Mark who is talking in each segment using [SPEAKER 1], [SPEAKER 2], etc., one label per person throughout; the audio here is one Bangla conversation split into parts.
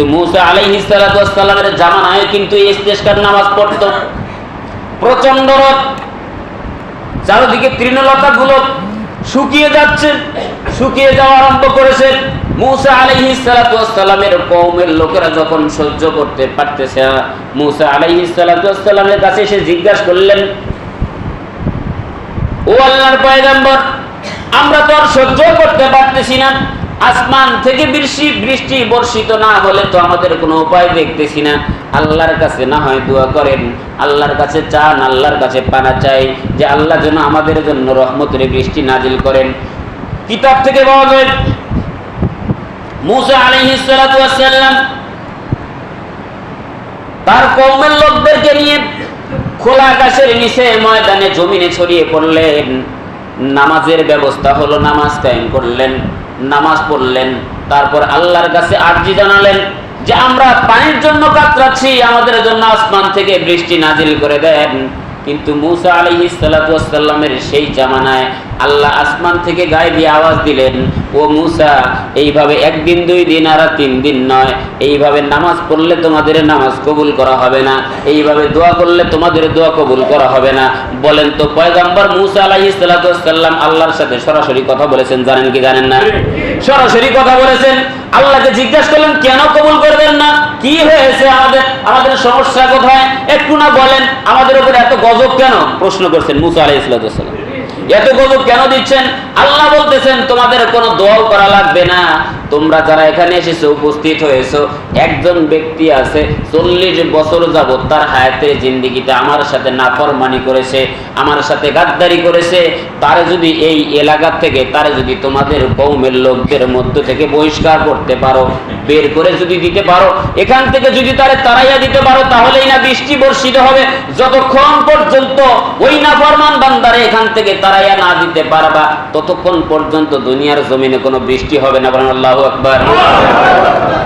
[SPEAKER 1] কিন্তু মুসা আলাইহিস সালাতু ওয়াস সালামের জামানায় কিন্তু ইস্তেসকার নামাজ পড়তো। প্রচণ্ড রোদ। চারদিকে তৃণলতা গুলো শুকিয়ে যাচ্ছে, শুকিয়ে যাওয়া আরম্ভ করেছে। মুসা আলাইহিস সালাতু ওয়াস সালামের কওমের লোকেরা যখন সহ্য করতে পারতেছে না, মুসা আলাইহি সালাতু ওয়াস সালামের কাছে এসে জিজ্ঞাসা করলেন, ও আল্লাহর পয়গম্বর, আমরা তো আর সহ্য করতে পারতেছি না। আসমান থেকে বৃষ্টি বৃষ্টি বর্ষিত না হলে তো আমাদের কোনো উপায় দেখতেছি না। আল্লাহর কাছে না হয় দোয়া করেন। আল্লাহর কাছে চান, আল্লাহর কাছে পানা চাই যে আল্লাহ যেন আমাদের জন্য রহমতের বৃষ্টি নাজিল করেন। কিতাব থেকে পাওয়া যায়, মুসা সালাম তার কওমের লোকদেরকে নিয়ে খোলা আকাশের নিচে ময়দানে জমিনে ছড়িয়ে পড়লেন। নামাজের ব্যবস্থা হলো নামাজ কায়েম করলেন। নামাজ পড়লেন, তারপর আল্লাহর কাছে আর্জি জানালেন যে আমরা পানির জন্য কাতরাচ্ছি, আমাদের জন্য আসমান থেকে বৃষ্টি নাজিল করে দেন। কিন্তু মুসা ওয়াস সালামের সেই জামানায় আল্লাহ আসমান থেকে গায়েবী আওয়াজ দিলেন, ও মুসা, এইভাবে একদিন, দুই দিন আর তিন দিন নয়। এইভাবে নামাজ পড়লে তোমাদের নামাজ কবুল করা হবে না। এইভাবে দোয়া করলে তোমাদের দোয়া কবুল করা হবে না। বলেন তো পয়গাম্বর মুসা আলাইহিস সালাতু সাল্লাম আল্লাহর সাথে সরাসরি কথা বলেছেন, জানেন কি জানেন না? সরাসরি কথা বলেছেন। আল্লাহকে জিজ্ঞাসা করলেন, কেন কবুল করবেন না? কি হয়েছে? আমাদের আমাদের সমস্যা কোথায়? একটু না বলেন। আমাদের উপর এত গজব কেন? প্রশ্ন করছেন মুসা ওয়াস সাল্লাম এত গজব কেন দিচ্ছেন? আল্লাহ বলতেছেন, তোমাদের কোনো দোয়াও করা লাগবে না। তোমরা যারা এখানে এসেছ, উপস্থিত হয়েছো, একজন ব্যক্তি আছে, চল্লিশ বছর যাবত তার হায়াতের জিন্দিগিতে আমার সাথে নাফরমানি করেছে, আমার সাথে গাদ্দারি করেছে। তারে যদি এই এলাকা থেকে, তারে যদি তোমাদের কৌমের লোকদের মধ্য থেকে বহিষ্কার করতে পারো, বের করে যদি দিতে পারো, এখান থেকে যদি তারে তাড়াইয়া দিতে পারো, তাহলেই না বৃষ্টি বর্ষিত হবে। যতক্ষণ পর্যন্ত ওই নাফরমান বান্দারে এখান থেকে তাড়াইয়া না দিতে পারবা, ততক্ষণ পর্যন্ত দুনিয়ার জমিনে কোনো বৃষ্টি হবে না, বলেন আল্লাহু আকবার।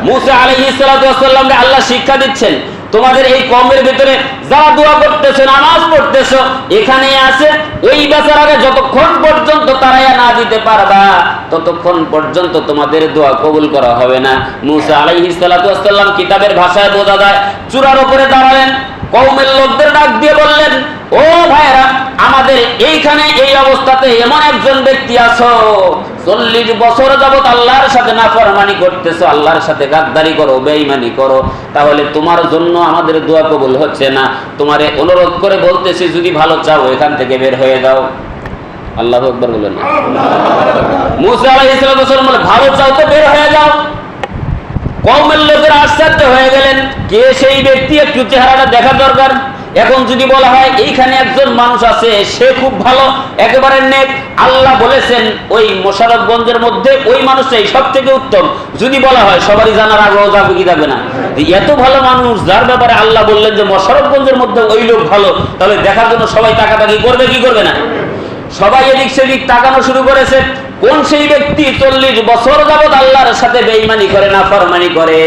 [SPEAKER 1] মুসা আলাইহিস সালাতু সালাম আল্লাহ শিক্ষা দিচ্ছেন, তোমাদের এই কমের ভিতরে যারা দোয়া করতেছো, নামাজ পড়তেছো এখানে আছে, ওই বেচার আগে যতক্ষণ পর্যন্ত তারাইয়া না দিতে পারবা, ততক্ষণ পর্যন্ত তোমাদের দোয়া কবুল করা হবে না। মুসা আলাইহিস সালাতু ওয়াস সালাম কিতাবের ভাষায় বোঝা যায়, চূড়ার উপরে দাঁড়ালেন কৌমের লোকদের ডাক দিয়ে বললেন ও ভাইরা আমাদের এইখানে এই অবস্থাতে এমন একজন ব্যক্তি আছো, চল্লিশ বছর যাবত আল্লাহর সাথে না ফরমানি করতেছো, আল্লাহর সাথে গাদ্দারি করো, বেঈমানি করো। তাহলে তোমার জন্য আমাদের দোয়া কবুল হচ্ছে না। তোমারে অনুরোধ করে বলতেছি, যদি ভালো চাও, এখান থেকে বের হয়ে যাও। আল্লাহ আকবর বলেন। না মুসা আলাইহিস সালাম বলে ভালো চাও তো বের হয়ে যাও। কমের লোকের আশ্চর্য হয়ে গেলেন, কে সেই ব্যক্তি? একটু চেহারাটা দেখা দরকার। এখন যদি বলা হয় এইখানে একজন মানুষ আছে, সে খুব ভালো, একেবারে নেক। আল্লাহ বলেছেন, ওই মোশারফগঞ্জের মধ্যে ওই মানুষটাই সব থেকে উত্তম। যদি বলা হয়, সবারই জানার আগ্রহ যাবে কি যাবে না। এত ভালো মানুষ, যার ব্যাপারে আল্লাহ বললেন যে মোশারফগঞ্জের মধ্যে ওই লোক ভালো, তাহলে দেখার জন্য সবাই তাকাতাকি করবে, কি করবে না? সবাই এদিক সেদিক তাকানো শুরু করেছে। কোন সেই ব্যক্তি চল্লিশ বছর যাবৎ আল্লাহর সাথে বেঈমানি করে না ফরমানি করে?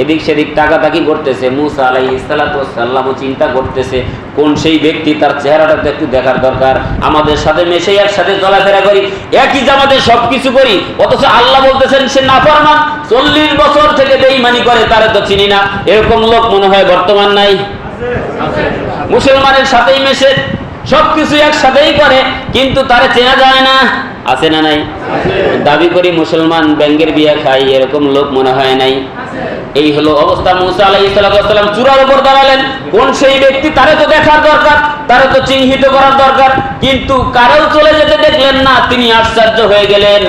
[SPEAKER 1] এদিক সেদিক তাকাতাকি করতেছে। মুসা আলাই সাল্লাম চিন্তা করতেছে, কোন সেই ব্যক্তি তার চেহারাটা একটু দেখার দরকার? আমাদের সাথে মেশে একসাথে চলাফেরা করি, একই জামাতে সবকিছু করি, অথচ আল্লাহ বলতেছেন সে না ফরমান চল্লিশ বছর থেকে বেঈমানি করে, তারে তো চিনি না। এরকম লোক মনে হয় বর্তমান নাই। মুসলমানের সাথেই মেশে, সবকিছু একসাথেই করে, কিন্তু তারে চেনা যায় না। আছে না নাই? দাবি করি মুসলমান ব্যাংকের বিয়া খাই, এরকম লোক মনে হয় নাই। এই হলো অবস্থা। মুসা আলাই সালাম চূড়ার উপর দাঁড়ালেন। কোন সেই ব্যক্তি? তারে তো দেখার দরকার, তারে তো চিহ্নিত করার দরকার। কিন্তু কারেও চলে যেতে দেখলেন না, তিনি আশ্চর্য হয়ে গেলেন।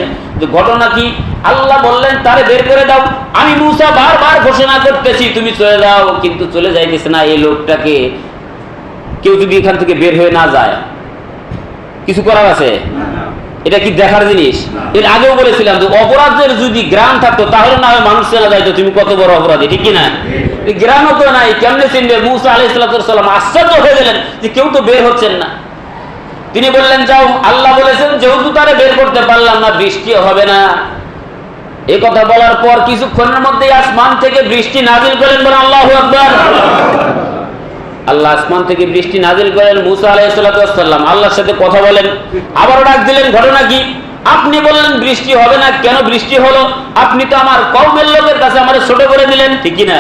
[SPEAKER 1] ঘটনা কি? আল্লাহ বললেন, তারে বের করে দাও। আমি মুসা বারবার ঘোষণা করতেছি, তুমি চলে যাও, কিন্তু চলে যাইতেছে না এই লোকটাকে। কেউ যদি এখান থেকে বের হয়ে না যায়। কিছু করার আছে? এটা কি দেখার জিনিস? এর আগেও বলেছিলাম যে অপরাধের যদি গ্রাম থাকতো তাহলে না হয় মানুষ চেনা যাইতো। তুমি কত বড় অপরাধী ঠিক কিনা এই গ্রামও তো নাই। কেমনে চিনবে? মুসা আলাইসালাম আশ্চর্য হয়ে গেলেন যে কেউ তো বের হচ্ছেন না। তিনি বললেন যাও আল্লাহ বলেছেন যেহেতু তারা বের করতে পারলাম না বৃষ্টিও হবে না। এই কথা বলার পর কিছুক্ষণের মধ্যেই আসমান থেকে বৃষ্টি নাজিল করেন বলে আল্লাহ আকবর। আল্লাহ আসমান থেকে বৃষ্টি নাজিল করেন মুসা আলাইসাল্লাম আল্লাহর সাথে কথা বলেন। আবারও ডাক দিলেন, ঘটনা কি? আপনি বললেন বৃষ্টি হবে না, কেন বৃষ্টি হলো? আপনি তো আমার কৌমের লোকের কাছে আমার ছোট করে দিলেন। ঠিক না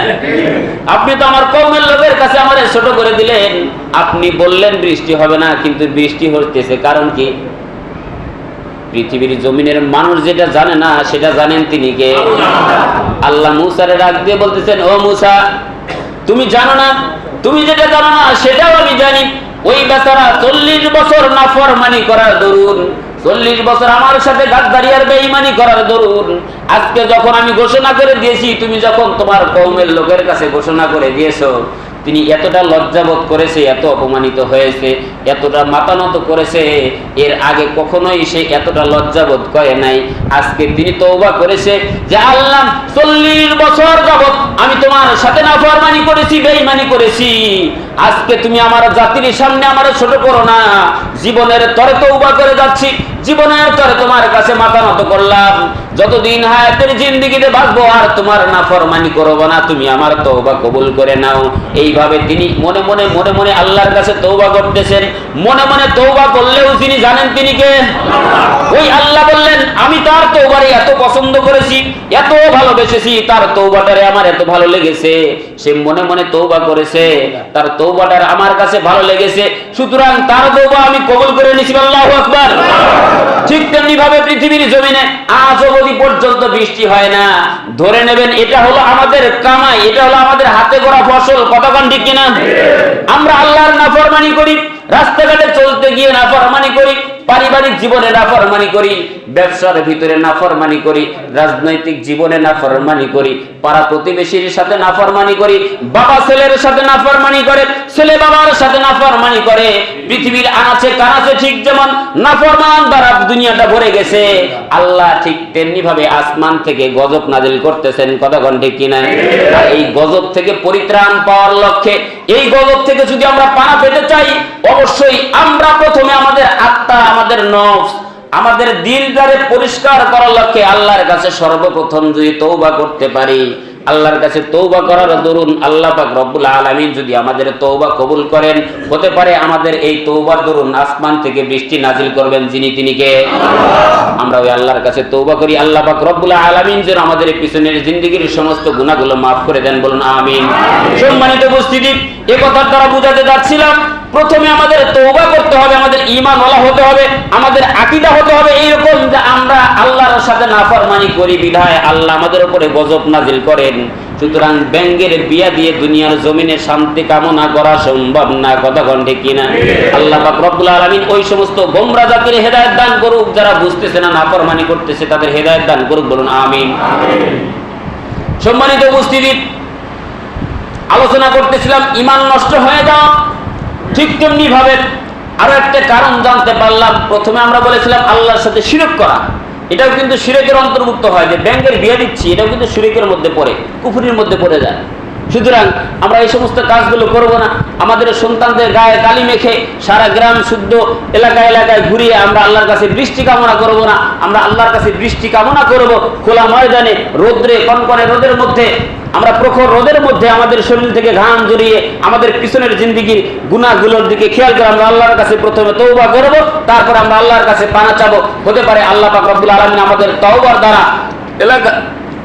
[SPEAKER 1] আপনি তো আমার কৌমের লোকের কাছে আমার ছোট করে দিলেন। আপনি বললেন বৃষ্টি হবে না, কিন্তু বৃষ্টি হতেছে কারণ কি? পৃথিবীর জমিনের মানুষ যেটা জানে না, সেটা জানেন তিনি কে? আল্লাহ মুসারে ডাক দিয়ে বলতেছেন, ও মুসা, তুমি জানো না তুমি যেটা জানো না, সেটাও আমি জানি। ওই বেচারা চল্লিশ বছর নাফরমানি করার দরুন, চল্লিশ বছর আমার সাথে গাদ্দারি আর বেঈমানি করার দরুন। আজকে যখন আমি ঘোষণা করে দিয়েছি, তুমি যখন তোমার কৌমের লোকের কাছে ঘোষণা করে দিয়েছ, তিনি এতটা লজ্জাবোধ করেছে, এত অপমানিত হয়েছে। এতটা মাতানত করেছে, এর আগে কখনোই সে এতটা লজ্জাবোধ করে নাই। আজকে তিনি তৌবা করেছে যে, আল্লাহ, চল্লিশ বছর যাবৎ আমি তোমার সাথে নাফরমানি করেছি বেইমানি করেছি। আজকে তুমি আমার জাতির সামনে আমার ছোট করো না। জীবনের তরে তৌবা করে যাচ্ছি, জীবনের তরে তোমার কাছে মাথা নত করলাম। যতদিন হায়াতের জিন্দিগিতে বাঁচবো, আর তোমার নাফরমানি করব না, তুমি আমার তৌবা কবুল করে নাও। এইভাবে তিনি মনে মনে মনে মনে আল্লাহর কাছে তৌবা করতেছেন। মনে মনে তৌবা করলেও তিনি জানেন তিনি কে? ওই আল্লাহ বললেন, আমি তার তৌবারে এত পছন্দ করেছি, এত ভালোবেসেছি, তার তৌবাটারে আমার এত ভালো লেগেছে। সে মনে মনে তৌবা করেছে, তার তৌবাটার আমার কাছে ভালো লেগেছে। সুতরাং তার তৌবা আমি কবুল করে নিছি আল্লাহু আকবার। ঠিক তেমনি ভাবে পৃথিবীর জমিনে আজ অবধি পর্যন্ত বৃষ্টি হয় না। ধরে নেবেন, এটা হলো আমাদের কামাই, এটা হলো আমাদের হাতে করা ফসল। কতক্ষণ ঠিক কিনা? আমরা আল্লাহর নাফরমানি করি। রাস্তাঘাটে চলতে গিয়ে নাফরমানি করি পারিবারিক জীবনে নাফরমানি করি, ব্যবসার ভিতরে নাফরমানি করি, রাজনৈতিক জীবনে নাফরমানি করি, পাড়া প্রতিবেশীর সাথে নাফরমানি করি, বাবা ছেলের সাথে নাফরমানি করে, ছেলে বাবার সাথে নাফরমানি করে, পৃথিবীর আনাচে কানাচে ঠিক যেমন নাফরমান দ্বারা দুনিয়াটা ভরে গেছে। আল্লাহ ঠিক তেমনি ভাবে আসমান থেকে গজব নাজিল করতেছেন, কথা ঘন্টে কিনা? এই গজব থেকে পরিত্রাণ পাওয়ার লক্ষ্যে, এই গজব থেকে যদি আমরা পানা পেতে চাই, অবশ্যই আমরা প্রথমে আমাদের আত্মা আমাদের নফস, আমাদের দিলদারে পরিষ্কার করার লক্ষ্যে আল্লাহর কাছে সর্বপ্রথম যদি তৌবা করতে পারি, আল্লাহর কাছে তৌবা করার দরুন আল্লাহ পাক রব্বুল আলামিন যদি আমাদের তৌবা কবুল করেন, হতে পারে আমাদের এই তৌবার দরুন আসমান থেকে বৃষ্টি নাজিল করবেন যিনি তিনি কে? আমরা ওই আল্লাহর কাছে তৌবা করি। আল্লাহ পাক রব্বুল আলামিন যেন আমাদের পিছনের জিন্দগির সমস্ত গুনাহগুলো মাফ করে দেন, বলুন আমিন। সম্মানিত উপস্থিতি, এ কথার দ্বারা বুঝাতে যাচ্ছিলাম প্রথমে আমাদের তৌবা করতে হবে আমাদের ঈমান ওয়ালা হতে হবে আমাদের আকীদা হতে হবে এইরকম যে আমরা আল্লাহর সাথে নাফরমানি করি বিধায় আল্লাহ আমাদের উপরে গজব নাজিল করেন। সুতরাং ব্যাঙ্গের বিয়া দিয়ে দুনিয়ার জমিনে শান্তি কামনা করা সম্ভব না কথা কণ্ঠে কিনা? আল্লাহ রব্বুল আলামিন ওই সমস্ত গোমরা জাতির হেদায়েত দান করুক যারা বুঝতেছে না নাফরমানি করতেছে তাদের হেদায়েত দান করুক বলুন আমিন। সম্মানিত উপস্থিতি আলোচনা করতেছিলাম ইমান নষ্ট হয়ে যাওয়া ঠিক তেমনি ভাবে আরও একটা কারণ জানতে পারলাম। প্রথমে আমরা বলেছিলাম আল্লাহর সাথে শিরক করা। এটাও কিন্তু সিরেকের অন্তর্ভুক্ত হয় যে ব্যাংকের বিয়ে দিচ্ছি, এটাও কিন্তু শিরকের মধ্যে পড়ে, কুফুরির মধ্যে পড়ে যায়। সুতরাং আমরা এই সমস্ত কাজগুলো করব না। আমাদের সন্তানদের গায়ে কালি মেখে সারা গ্রাম শুদ্ধ এলাকা এলাকায় ঘুরিয়ে আমরা আল্লাহর কাছে বৃষ্টি কামনা করব না। আমরা আল্লাহর কাছে বৃষ্টি কামনা করব। খোলা ময়দানে, রোদ্রে, কনকনে, রোদের মধ্যে, আমরা প্রখর রোদের মধ্যে আমাদের শরীর থেকে ঘাম জড়িয়ে আমাদের পিছনের জিন্দিগির গুণাগুলোর দিকে খেয়াল করে আমরা আল্লাহর কাছে প্রথমে তৌবা করব, তারপর আমরা আল্লাহর কাছে পানা চাবো। হতে পারে আল্লাহ পাক রব্বুল আলামিন আমাদের তওবার দ্বারা এলাকা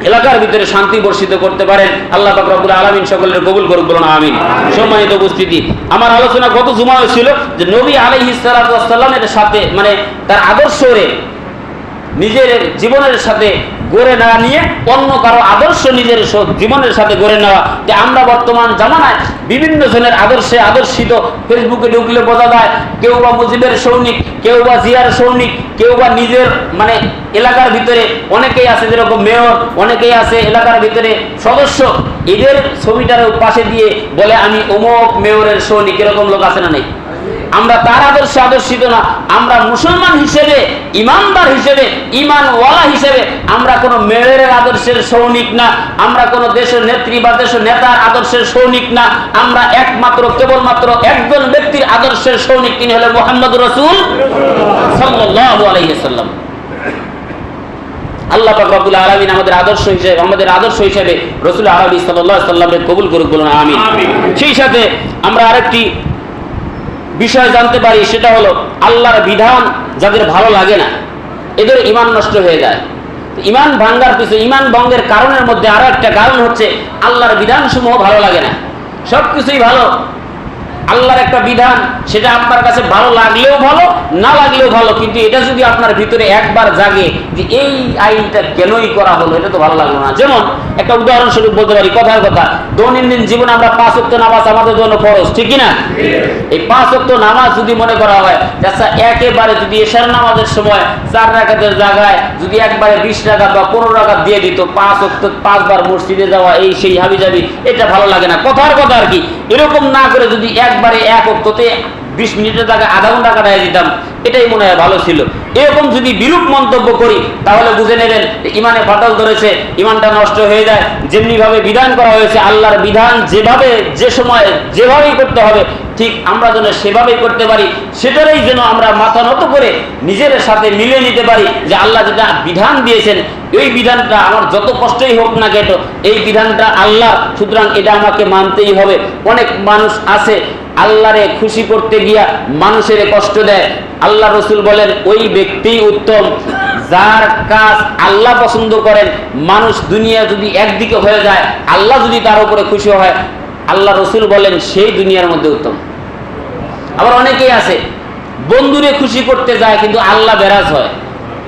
[SPEAKER 1] এলাকার ভিতরে শান্তি বর্ষিত করতে পারেন। আল্লাহ রব্বুল আলামিন সকলের কবুল করুক বলুন, আমিন। সম্মানিত উপস্থিতি, আমার আলোচনা গত জুমা ছিল যে নবী আলহি সালাতামের সাথে মানে তার আদর্শরে নিজের জীবনের সাথে গড়ে না নিয়ে অন্য কারও আদর্শ নিজের জীবনের সাথে গড়ে নেওয়া। যে আমরা বর্তমান জামানায় বিভিন্ন জনের আদর্শে আদর্শিত ফেসবুকে ঢুকলে বোঝা যায়, কেউ বা মুজিবের সৈনিক, কেউ বা জিয়ার সৈনিক, কেউ বা নিজের মানে এলাকার ভিতরে অনেকেই আছে যেরকম মেয়র, অনেকেই আছে এলাকার ভিতরে সদস্য। এদের ছবিটার পাশে দিয়ে বলে, আমি অমুক মেয়রের সৈনিক, এরকম লোক আছে না নেই? আমরা তার আদর্শে আদর্শিত না আমরা মুসলমান হিসেবে ইমানদার হিসেবে ইমানওয়ালা হিসেবে আমরা কোনো মেয়রের আদর্শের সৈনিক না আমরা কোনো দেশের নেত্রী বা দেশের নেতার আদর্শের সৈনিক না আমরা একমাত্র কেবলমাত্র একজন ব্যক্তির আদর্শের সৈনিক তিনি হলেন মোহাম্মদ রসুল সাল্লাম আল্লাহ পাক রব্বুল আলামিন আমাদের আদর্শ হিসেবে আমাদের আদর্শ হিসেবে রসুল আরবি সাল্লাল্লাহু আলাইহি সাল্লামকে কবুল করুক বলুন আমিন। সেই সাথে আমরা আরেকটি বিষয় জানতে পারি, সেটা হলো আল্লাহর বিধান যাদের ভালো লাগে না, এদের ইমান নষ্ট হয়ে যায়। ইমান ভাঙ্গার পিছনে ইমান ভঙ্গের কারণের মধ্যে আরও একটা কারণ হচ্ছে, আল্লাহর বিধানসমূহ ভালো লাগে না। সবকিছুই ভালো আল্লাহর একটা বিধান, সেটা আপনার কাছে ভালো লাগলেও ভালো, না লাগলেও ভালো, কিন্তু এটা যদি আপনার ভিতরে একবার জাগে যে এই আইনটা কেনই করা হলো, এটা তো ভালো লাগল না। যেমন, একটা উদাহরণস্বরূপ বলতে পারি, কথার কথা, দৈনন্দিন জীবনে আমরা পাঁচ অক্ট নামাজ আমাদের জন্য খরচ ঠিক না এই পাঁচ অক্ট নামাজ যদি মনে করা হয় আচ্ছা একেবারে যদি এশার নামাজের সময় চার রাখাতের জায়গায় যদি একবারে বিশ টাকা বা পনেরো টাকা দিয়ে দিত, পাঁচ অক্ট পাঁচবার মসজিদে যাওয়া, এই সেই হাবি যাবি এটা ভালো লাগে না। কথার কথা আর কি, এরকম না করে যদি একবারে এক অক্টতে বিশ মিনিটের জায়গায় আধা ঘণ্টা কাটাই দিতাম, এটাই মনে হয় ভালো ছিল। এরকম যদি বিরূপ মন্তব্য করি, তাহলে বুঝে নেবেন ইমানে ফাটল ধরেছে, ইমানটা নষ্ট হয়ে যায়। যেমনি ভাবে বিধান করা হয়েছে, আল্লাহর বিধান যেভাবে, যে সময় যেভাবেই করতে হবে, ঠিক আমরা যেন সেভাবেই করতে পারি, সেটারই যেন আমরা মাথা নত করে নিজের সাথে মিলিয়ে নিতে পারি যে আল্লাহ যেটা বিধান দিয়েছেন এই বিধানটা আমার যত কষ্টই হোক না কেন, এই বিধানটা আল্লাহ, সুতরাং এটা আমাকে মানতেই হবে। অনেক মানুষ আছে, আল্লাহরে খুশি করতে গিয়া মানুষের কষ্ট দেয়। আল্লাহ রসুল বলেন, ওই ব্যক্তি উত্তম, যার কাজ আল্লাহ পছন্দ করেন। মানুষ দুনিয়া যদি একদিকে হয়ে যায়, আল্লাহ যদি তার উপরে খুশি হয়, আল্লাহ রসুল বলেন, সেই দুনিয়ার মধ্যে উত্তম। আবার অনেকেই আছে, বন্ধুরে খুশি করতে যায়, কিন্তু আল্লাহ বেরাজ হয়।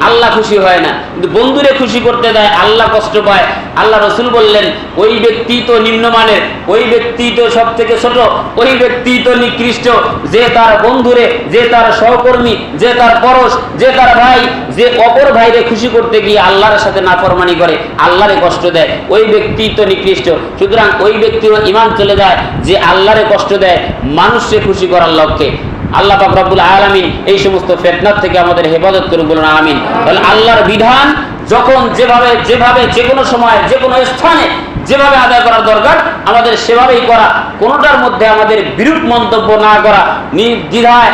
[SPEAKER 1] আল্লাহ খুশি হয় না। কিন্তু বন্ধুরে খুশি করতে দেয়, আল্লাহ কষ্ট পায়। আল্লাহ রসুল বললেন, ওই ব্যক্তি তো নিম্নমানের, ওই ব্যক্তি তো সব থেকে ছোট, ওই ব্যক্তি তো নিকৃষ্ট। যে তার বন্ধুরে, যে তার সহকর্মী, যে তার পরশ, যে তার ভাই, যে অপর ভাইরে খুশি করতে গিয়ে আল্লাহর সাথে নাফরমানি করে, আল্লাহরে কষ্ট দেয়। ওই ব্যক্তি তো নিকৃষ্ট। সুতরাং ওই ব্যক্তিরও ইমান চলে যায় যে আল্লাহরে কষ্ট দেয় মানুষকে খুশি করার লক্ষ্যে। আল্লাহ পাক রব্বুল আলামিন এই সমস্ত ফেতনার থেকে আমাদের হেফাজত করুন বলুন, আমিন। তাহলে আল্লাহর বিধান যখন যেভাবে যেভাবে যে কোনো সময় যে কোনো স্থানে যেভাবে আদায় করার দরকার, আমাদের সেভাবেই করা। কোনোটার মধ্যে আমাদের বিরূপ মন্তব্য না করা। নির্দ্বিধায়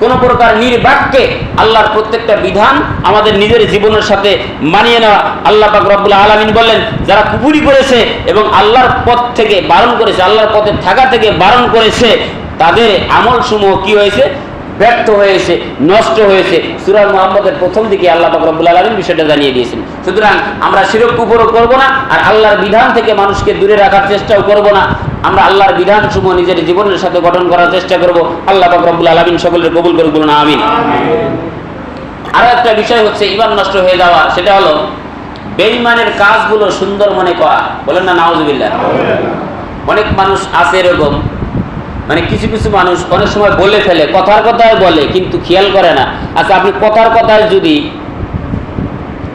[SPEAKER 1] কোন প্রকার নির্বাক্যে আল্লাহর প্রত্যেকটা বিধান আমাদের নিজের জীবনের সাথে মানিয়ে নেওয়া। আল্লাহ পাক আলামিন বললেন, যারা কুপুরি করেছে এবং আল্লাহর পথ থেকে বারণ করেছে, আল্লাহর পথে থাকা থেকে বারণ করেছে তাদের আমল সমূহ কি হয়েছে? ব্যর্থ হয়েছে, নষ্ট হয়েছে। সুরাল মোহাম্মদের প্রথম দিকে আল্লাহ পাক রব্বুল আলামিন বিষয়টা জানিয়ে দিয়েছেন। সুতরাং আমরা শিরক কুপুরও করব না আর আল্লাহর বিধান থেকে মানুষকে দূরে রাখার চেষ্টাও করব না। আমরা আল্লাহর বিধান সমূহ নিজের জীবনের সাথে গঠন করার চেষ্টা করব। আল্লাহ পাক রব্বুল আলামিন সকলের কবুল করে বলুন আমিন। আরও একটা বিষয় হচ্ছে ইমান নষ্ট হয়ে যাওয়া। সেটা হলো বেইমানের কাজগুলো সুন্দর মনে করা। বলেন না, নাউজুবিল্লাহ। অনেক মানুষ আছে এরকম। মানে কিছু কিছু মানুষ অনেক সময় বলে ফেলে, কথার কথায় বলে, কিন্তু খেয়াল করে না। আচ্ছা আপনি কথার কথায় যদি,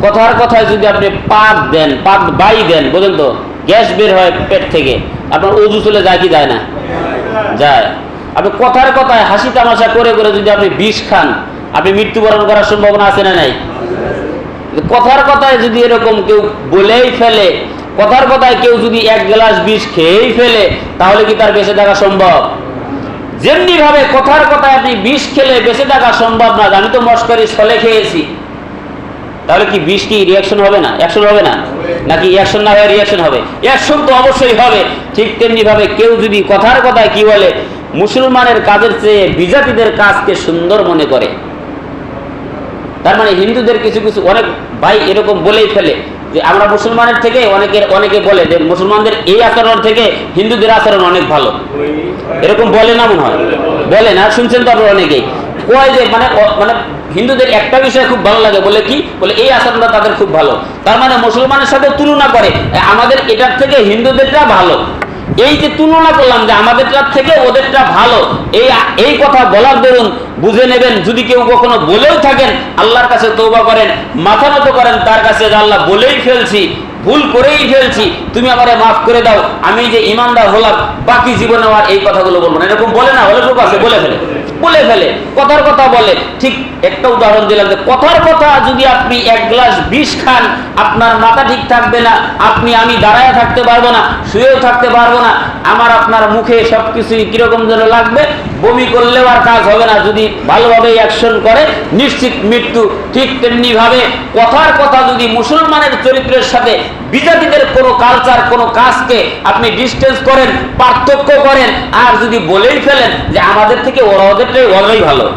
[SPEAKER 1] কথার কথায় যদি আপনি পাক দেন পাক বাই দেন বুঝলেন তো, গ্যাস বের হয় পেট থেকে, আপনার উজু চলে যায় কি যায় না? যায়। আপনি কথার কথায় হাসি তামাশা করে করে যদি আপনি বিষ খান, আপনি মৃত্যুবরণ করার সম্ভাবনা আছে না নাই? কথার কথায় যদি এরকম কেউ বলেই ফেলে কথার কথায় কেউ যদি এক গ্লাস বিষ খেয়েই ফেলে, তাহলে কি তার বেঁচে থাকা সম্ভব? যেমনি ভাবে কথার কথায় আপনি বিষ খেলে বেঁচে থাকা সম্ভব না, আমি তো মস্করি ছলে খেয়েছি। তাহলে কি বিষ কি রিয়াকশন হবে না? অ্যাকশন হবে না? নাকি অ্যাকশন না হয়ে রিয়াকশন হবে? অ্যাকশন তো অবশ্যই হবে। ঠিক তেমনি ভাবে কেউ যদি কথার কথায় কি বলে, মুসলমানের কাজের চেয়ে বিজাতিদের কাজকে সুন্দর মনে করে। তার মানে হিন্দুদের কিছু কিছু অনেক ভাই এরকম বলেই ফেলে। যে আমরা মুসলমানের থেকে অনেকের, অনেকে বলে যে মুসলমানদের এই আচরণ থেকে হিন্দুদের আচরণ অনেক ভালো। এরকম বলে না মনে হয়? বলে না, শুনছেন তো আপনারা অনেকেই। কয় যে মানে মানে হিন্দুদের একটা বিষয় খুব ভালো লাগে, বলে কি? বলে এই আচরণটা তাদের খুব ভালো। তার মানে মুসলমানের সাথে তুলনা করে, আমাদের এটার থেকে হিন্দুদেরটা ভালো। এই যে তুলনা করলাম যে আমাদের আমাদেরটার থেকে ওদেরটা ভালো, এই এই কথা বলার দরুন বুঝে নেবেন, যদি কেউ কখনো বলেও থাকেন, আল্লাহর কাছে তৌবা করেন, মাথা নত করেন, তার কাছে যে আল্লাহ বলেই ফেলছি, ভুল করেই ফেলছি, তুমি আমারে মাফ করে দাও, আমি যে ইমানদার হলাম, বাকি জীবনে আর এই কথাগুলো বলব না। এরকম বলে না, হলে লোক আছে, বলে ফেলে। বলে ফেলে, কথার কথা বলে। ঠিক একটা উদাহরণ দিলাম যে, কথার কথা যদি আপনি এক গ্লাস বিষ খান, আপনার মাথা ঠিক থাকবে না, আপনি আমি দাঁড়ায় থাকতে পারব না, শুয়েও থাকতে পারব না, আমার আপনার মুখে সবকিছুই কীরকম যেন লাগবে বমি করলেও আর কাজ হবে না। যদি ভালোভাবে অ্যাকশন করে, নিশ্চিত মৃত্যু ঠিক তেমনিভাবে। কথার কথা যদি মুসলমানের চরিত্রের সাথে, বিজাতিদের কোনো কালচার কোনো কাজকে আপনি ডিস্টেন্স করেন, পার্থক্য করেন, আর যদি বলেই ফেলেন যে আমাদের থেকে ওরা ওদেরটাই ওরাই ভালো।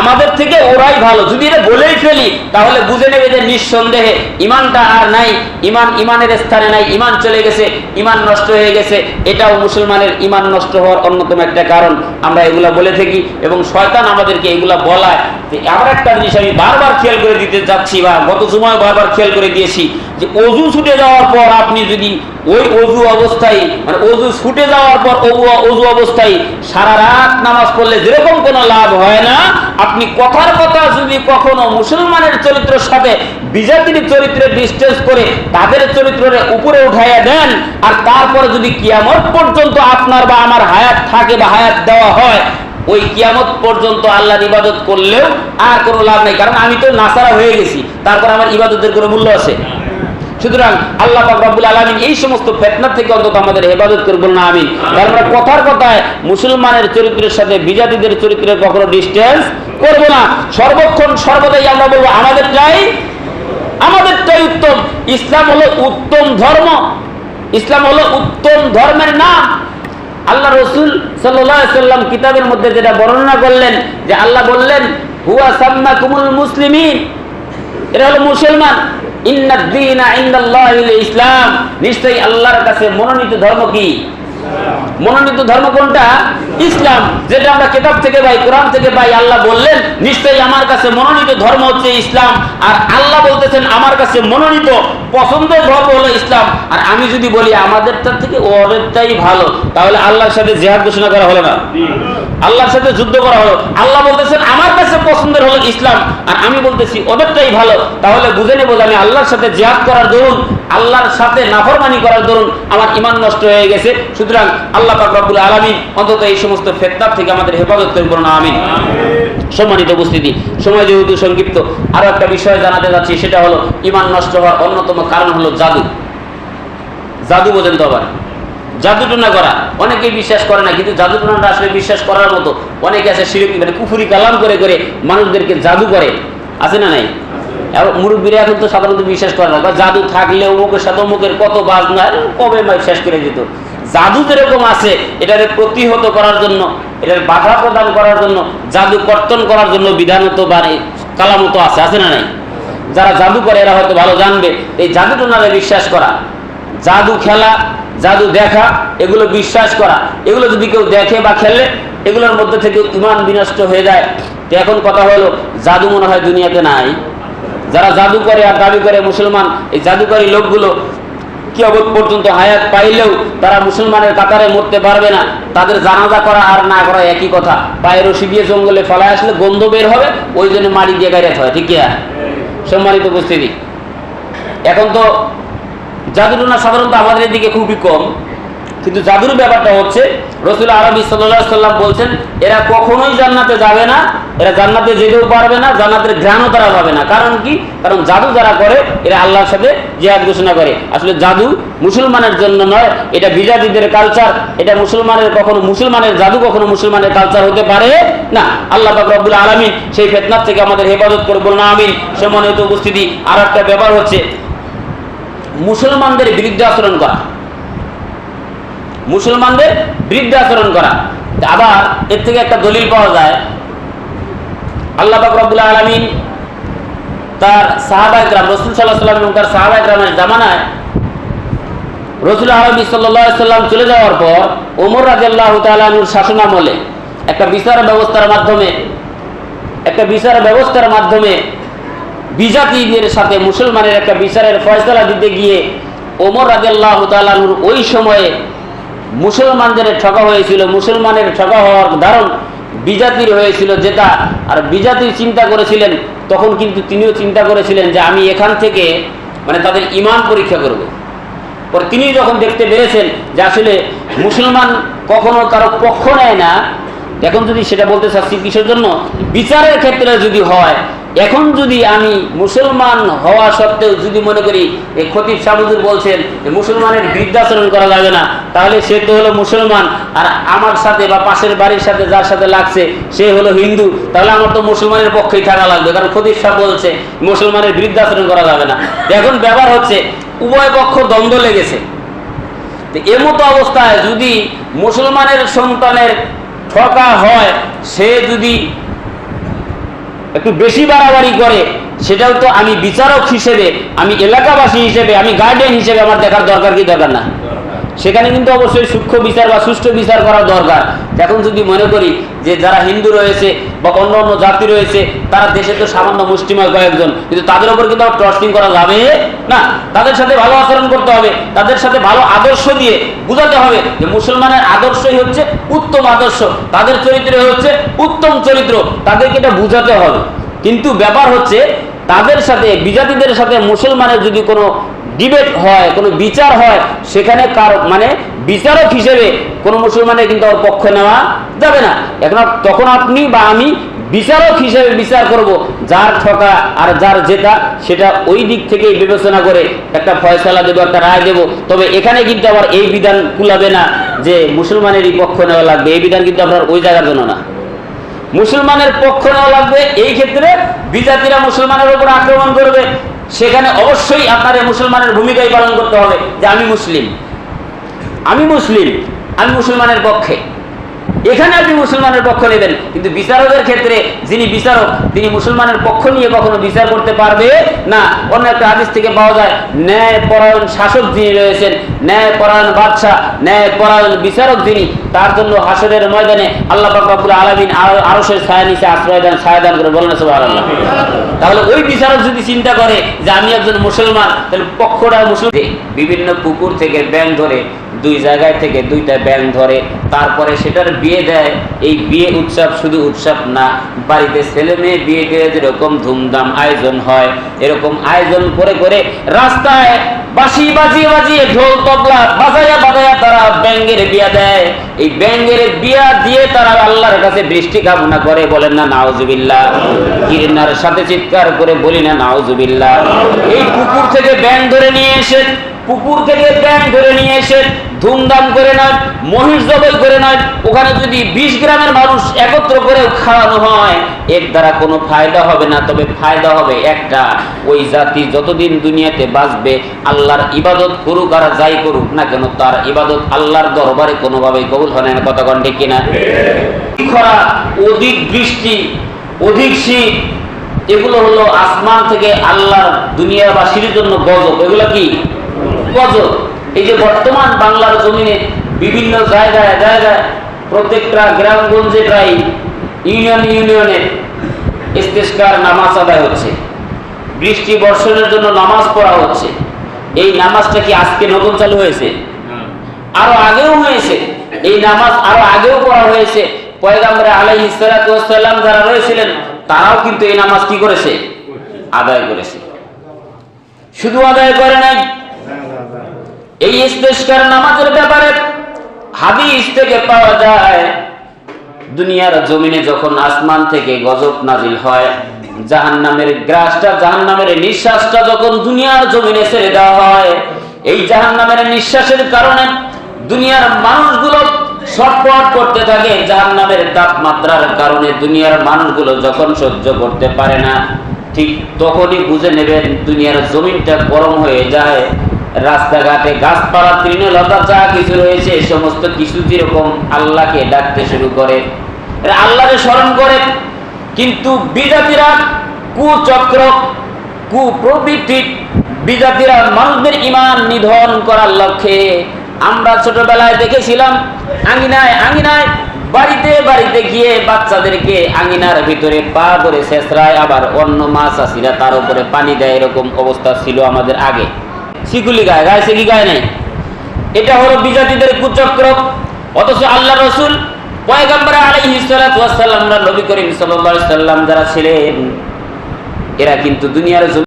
[SPEAKER 1] আমাদের থেকে ওরাই ভালো। যদি এটা বলেই ফেলি, তাহলে বুঝে নেবে যে নিঃসন্দেহে ইমানটা আর নাই, ইমান ইমানের স্থানে নাই, ইমান চলে গেছে, ইমান নষ্ট হয়ে গেছে, এটাও মুসলমানের ইমান নষ্ট হওয়ার অন্যতম একটা কারণ। আমরা এগুলা বলে থাকি এবং শয়তান আমাদেরকে এগুলা বলায় যে আবার একটা জিনিস আমি বারবার খেয়াল করে দিতে যাচ্ছি বা গত সময় বারবার খেয়াল করে দিয়েছি। যে অজু ছুটে যাওয়ার পর আপনি যদি ওই অজু অবস্থায় মানে অজু ছুটে যাওয়ার পর অজু অবস্থায় সারা রাত নামাজ পড়লে যেরকম কোনো লাভ হয় না, আপনি কথার কথা যদি কখনো মুসলমানের চরিত্রের সাথে বিজাতির চরিত্রে ডিস্টেন্স করে তাদের চরিত্রের উপরে উঠাইয়া দেন, আর তারপরে যদি কিয়ামত পর্যন্ত আপনার বা আমার হায়াত থাকে বা হায়াত দেওয়া হয়, ওই কিয়ামত পর্যন্ত আল্লাহর ইবাদত করলেও আর কোনো লাভ নেই। কারণ আমি তো নাসারা হয়ে গেছি, তারপর আমার ইবাদতের কোনো মূল্য আছে? সুতরাং আল্লাহ পাক রব্বুল আলামিন এই সমস্ত ফিতনা থেকে অন্তত আমাদের হেফাজত করব না আমি কারণ কথার কথায় মুসলমানের চরিত্রের সাথে বিজাতিদের চরিত্রের কখনো ডিস্টেন্স করব না। সর্বক্ষণ সর্বদাই আমরা বলব আমাদের আমাদেরটাই আমাদেরটাই উত্তম। ইসলাম হলো উত্তম ধর্ম। ইসলাম হলো উত্তম ধর্মের নাম। আল্লাহ রসুল সাল্লাম কিতাবের মধ্যে যেটা বর্ণনা করলেন, যে আল্লাহ বললেন, হুয়া সাম্মা কুমুল মুসলিমিন। এরা হলো মুসলমান। ইসলাম নিশ্চয়ই আল্লাহর কাছে মনোনীত ধর্ম কি? মনোনীত ধর্ম কোনটা? ইসলাম। যেটা আমরা কিতাব থেকে পাই, কোরআন থেকে পাই, আল্লাহ বললেন, নিশ্চয়ই আমার কাছে মনোনীত ধর্ম হচ্ছে ইসলাম। আর আল্লাহ বলতেছেন, আমার কাছে মনোনীত পছন্দের ধর্ম হলো ইসলাম। আর আমি যদি বলি আমাদেরটা থেকে ওদেরটাই ভালো, তাহলে আল্লাহর সাথে জেহাদ ঘোষণা করা হলো না। আল্লাহর সাথে যুদ্ধ করা হলো। আল্লাহ বলতেছেন, আমার কাছে পছন্দের হলো ইসলাম। আর আমি বলতেছি ওদেরটাই ভালো, তাহলে বুঝে নেব আমি আল্লাহর সাথে জেহাদ করার দরুন আল্লাহর সাথে নাফরমানি করার দরুন আমার ইমান নষ্ট হয়ে গেছে। সুতরাং আল্লাহ পাক রব্বুল আলামিন অন্তত এই সমস্ত ফেতনার থেকে আমাদের হেফাজত করবেন না আমিন। সম্মানিত উপস্থিতি সময় যেহেতু সংক্ষিপ্ত আরও একটা বিষয় জানাতে যাচ্ছি সেটা হলো ইমান নষ্ট হওয়ার অন্যতম কারণ হলো জাদু। জাদু বোঝেন তো আবার। জাদু টুনা করা অনেকেই বিশ্বাস করে না কিন্তু জাদু টুনাটা আসলে বিশ্বাস করার মতো অনেকে আছে শিরিক মানে কুফুরি কালাম করে করে মানুষদেরকে জাদু করে। আছে না নাই? মুরব্বীরা এখন তো সাধারণত বিশ্বাস করে না। বা জাদু থাকলে অমুকের সাথে অমুকের কত বাজনা কবে শেষ করে দিত? জাদু যেরকম আছে এটাকে প্রতিহত করার জন্য, এটার বাধা প্রদান করার জন্য, জাদু কর্তন করার জন্য বিধানত বাড়ি কালামতো আছে আছে না নাই? যারা জাদু করে, এরা হয়তো ভালো জানবে, এই জাদু টোনারে বিশ্বাস করা। জাদু খেলা, জাদু দেখা, এগুলো বিশ্বাস করা। এগুলো যদি কেউ দেখে বা খেলে, এগুলোর মধ্যে থেকে ইমান বিনষ্ট হয়ে যায়। তো এখন কথা হলো, জাদু মনে হয় দুনিয়াতে নাই। যারা জাদু করে আর দাবি করে মুসলমান, এই জাদুকারী লোকগুলো কিয়ামত পর্যন্ত হায়াত পাইলেও তারা মুসলমানের কাতারে মরতে পারবে না। তাদের জানাজা করা আর না করা একই কথা। পায়ে রশি জঙ্গলে ফলায় আসলে গন্ধ বের হবে, ওই জন্য মাটি দিয়ে গাইরাতে হয়, ঠিক আছে সম্মানিত উপস্থিতি। এখন তো জাদুটনা সাধারণত আমাদের এদিকে খুবই কম। কিন্তু জাদুর ব্যাপারটা হচ্ছে, রসুল আরবি সাল্লাম বলছেন, এরা কখনোই জান্নাতে যাবে না, এরা জান্নাতে যেতেও পারবে না, জান্নাতের ঘ্রাণও তারা পাবে না। কারণ কি? কারণ জাদু যারা করে, এরা আল্লাহর সাথে জিহাদ ঘোষণা করে। আসলে জাদু মুসলমানের জন্য নয়, এটা বিজাতিদের কালচার এটা মুসলমানের কখনো মুসলমানের, জাদু কখনো মুসলমানের কালচার হতে পারে না। আল্লাহ রব্বুল আলমিন সেই ফেতনার থেকে আমাদের হেফাজত করে বলুন আমিন। সম্মানিত উপস্থিতি আর একটা ব্যাপার হচ্ছে, মুসলমানদের বিরুদ্ধে আচরণ করা। মুসলমানদের বিরুদ্ধে আচরণ করা আবার এর থেকে একটা দলিল পাওয়া যায়। আল্লাহ রব্বুল আলমিন তার সাহাবা ইকরাম রসুল সাল্লাহ সাল্লাম এবং তার সাহাবা ইকরামের জামানায় রসুল আরবি সাল্লাম চলে যাওয়ার পর ওমর রাজিয়াল্লাহ তালুর শাসনামলে একটা বিচার ব্যবস্থার মাধ্যমে, একটা বিচার ব্যবস্থার মাধ্যমে বিজাতিদের সাথে মুসলমানের একটা বিচারের ফয়সলা দিতে গিয়ে ওমর রাজিয়াল্লাহ তালুর ওই সময়ে মুসলমানদের ঠকা হয়েছিল, মুসলমানের ঠকা হওয়ার ধারণ বিজাতির হয়েছিল যেটা, আর বিজাতির চিন্তা করেছিলেন, তখন কিন্তু তিনিও চিন্তা করেছিলেন যে আমি এখান থেকে মানে তাদের ইমান পরীক্ষা করব। পরে তিনি যখন দেখতে পেরেছেন যে আসলে মুসলমান কখনো কারও পক্ষ নেয় না এখন যদি সেটা বলতে চাচ্ছি কিসের জন্য? বিচারের ক্ষেত্রে যদি হয় এখন যদি আমি মুসলমান হওয়া সত্ত্বেও যদি মনে করি এই খতিব সাবুদুর বলছেন মুসলমানের বৃদ্ধাচরণ করা যাবে না, তাহলে সে তো হলো মুসলমান। আর আমার সাথে বা পাশের বাড়ির সাথে যার সাথে লাগছে, সে হলো হিন্দু, তাহলে আমার তো মুসলমানের পক্ষেই থাকা লাগবে। কারণ খতিব সাহ বলছে, মুসলমানের বৃদ্ধাচরণ করা যাবে না। এখন ব্যাপার হচ্ছে, উভয় পক্ষ দ্বন্দ্ব লেগেছে। এমতো অবস্থায় যদি মুসলমানের সন্তানের ঠকা হয়, সে যদি একটু বেশি বাড়াবাড়ি করে, সেটাও তো আমি বিচারক হিসেবে, আমি এলাকাবাসী হিসেবে, আমি গার্ডিয়ান হিসেবে আমার দেখার দরকার কি দরকার না? সেখানে কিন্তু অবশ্যই সূক্ষ্ম বিচার বা সুষ্ঠু বিচার করা দরকার। এখন যদি মনে করি যে যারা হিন্দু রয়েছে বা অন্য অন্য জাতি রয়েছে, তারা দেশে তো সামান্য মুষ্টিময় কয়েকজন, কিন্তু তাদের উপর কিন্তু ট্রস্টিং করা যাবে? না, তাদের সাথে ভালো আচরণ করতে হবে, তাদের সাথে ভালো আদর্শ দিয়ে বুঝাতে হবে যে মুসলমানের আদর্শই হচ্ছে উত্তম আদর্শ, তাদের চরিত্র হচ্ছে উত্তম চরিত্র, তাদেরকে এটা বুঝাতে হবে। কিন্তু ব্যাপার হচ্ছে, তাদের সাথে, বিজাতিদের সাথে মুসলমানের যদি কোনো ডিবেট হয়, কোনো বিচার হয়, সেখানে কার মানে বিচারক হিসেবে কোনো মুসলমানের কিন্তু ওর পক্ষ নেওয়া যাবে না। এখন তখন আপনি বা আমি বিচারক হিসেবে বিচার করব, যার ঠকা আর যার জেতা সেটা ওই দিক থেকেই বিবেচনা করে একটা ফয়সালা দেবো, একটা রায় দেবো। তবে এখানে কিন্তু আবার এই বিধান কুলাবে না যে মুসলমানেরই পক্ষ নেওয়া লাগবে। এই বিধান কিন্তু আপনার ওই জায়গার জন্য না। মুসলমানের পক্ষ নেওয়া লাগবে, এই ক্ষেত্রে বিজাতিরা মুসলমানের উপর আক্রমণ করবে। সেখানে অবশ্যই আপনার মুসলমানের ভূমিকাই পালন করতে হবে যে আমি মুসলিম। আমি মুসলিম, আমি মুসলমানের পক্ষে। এখানে আপনি মুসলমানের পক্ষ নেবেন, কিন্তু বিচারকের ক্ষেত্রে যিনি বিচারক, তিনি মুসলমানের পক্ষ নিয়ে কখনো বিচার করতে পারবে না। অন্য একটা হাদিস থেকে পাওয়া যায় ন্যায় পরায়ণ শাসক যিনি রয়েছেন ন্যায় পরায়ণ বাদশাহ ন্যায় পরায়ণ বিচারক যিনি, তার জন্য হাসরের ময়দানে আল্লাহ পাকুল আলমিন আরসের ছায়া নিচে আশ্রয় দেন, ছায়া দান করে বলেন সবাই আল্লাহ তাহলে ওই বিচারক যদি চিন্তা করে যে আমি একজন মুসলমান, তাহলে পক্ষটা মুসলিম বিভিন্ন পুকুর থেকে ব্যাং ধরে দুই জায়গায় থেকে দুইটা ব্যাং ধরে, তারপরে সেটার বিয়ে দেয়। এই বিয়ে উৎসব শুধু উৎসব না, বাড়িতে ছেলে মেয়ে বিয়ে দিয়ে যেরকম ধুমধাম আয়োজন হয়, এরকম আয়োজন করে করে রাস্তায় বাসি বাজিয়ে বাজিয়ে ঢোল তবলা বাজায়া বাজায়া তারা ব্যাঙ্গের বিয়া দেয়। এই ব্যাঙ্গের বিয়া দিয়ে তারা আল্লাহর কাছে বৃষ্টি কামনা করে, বলেন না নাওজুবিল্লাহ কিরনার সাথে চিৎকার করে বলি না নাওজুবিল্লাহ এই পুকুর থেকে ব্যাং ধরে নিয়ে এসে পুকুর থেকে ব্যাং ধরে নিয়ে এসে ধুমধাম করে নয়, মহিষ জবাই করে নয়। ওখানে যদি বিশ গ্রামের মানুষ একত্র করে খাওয়ানো হয়, এর দ্বারা কোনো ফায়দা হবে না। তবে ফায়দা হবে একটা, ওই জাতি যতদিন দুনিয়াতে বাঁচবে, আল্লাহর ইবাদত করুক আর যাই করুক না কেন, তার ইবাদত আল্লাহর দরবারে কোনোভাবে কবুল হয় না। কথা কন ঠিক কিনা? খরা, অধিক বৃষ্টি, অধিক শীত, এগুলো হলো আসমান থেকে আল্লাহর দুনিয়াবাসীর জন্য গজব। এগুলো কি? গজব এই যে বর্তমান বাংলার জমিনে বিভিন্ন জায়গায় জায়গায় প্রত্যেকটা গ্রামগঞ্জে প্রায় ইউনিয়ন ইউনিয়নে ইস্তেস্কার নামাজ আদায় হচ্ছে। বৃষ্টি বর্ষণের জন্য নামাজ পড়া হচ্ছে। এই নামাজটা কি আজকে নতুন চালু হয়েছে? আরও আগেও হয়েছে। এই নামাজ আরও আগেও পড়া হয়েছে। পয়গাম্বরে আলাইহি সালাম যারা রয়েছিলেন, তারাও কিন্তু এই নামাজ কি করেছে? আদায় করেছে। শুধু আদায় করে নাই এই ইস্তেস্কার নামাজের ব্যাপারে হাদিস থেকে পাওয়া যায়, দুনিয়ার জমিনে যখন আসমান থেকে গজব নাজিল হয়, জাহান্নামের গ্রাসটা, জাহান্নামের নিঃশ্বাসটা যখন দুনিয়ার জমিনে ছেড়ে দেওয়া হয়, এই জাহান্নামের নিঃশ্বাসের কারণে দুনিয়ার মানুষগুলো ছটফট করতে থাকে, জাহান্নামের তাপমাত্রার কারণে দুনিয়ার মানুষগুলো যখন সহ্য করতে পারে না। ঠিক তখনই বুঝে নেবেন দুনিয়ার জমিনটা গরম হয়ে যায়, রাস্তাঘাটে গাছপালা তৃণলতা যা কিছু রয়েছে সমস্ত কিছু যেরকম আল্লাহকে ডাকতে শুরু করে। আল্লাহকে স্মরণ করে। কিন্তু বিজাতিরা কুচক্র, কুপ্রবৃত্তি, বিজাতিরা মানুষদের ইমান নিধন করার লক্ষ্যে। আমরা ছোটবেলায় দেখেছিলাম, আঙিনায় আঙিনায় বাড়িতে বাড়িতে গিয়ে বাচ্চাদেরকে আঙিনার ভিতরে পা ধরে শেষরায় আবার অন্য মাছ আসিরা তার উপরে পানি দেয়, এরকম অবস্থা ছিল আমাদের আগে। শিকুলি গায়ে গায়ে কি গায়ে নেই? এটা হলো বিজাতিদের কুচক্র। অথচ আল্লাহ রসুল নবী করিম সাল্লাম যারা ছিলেন, এরা কিন্তু দুনিয়ার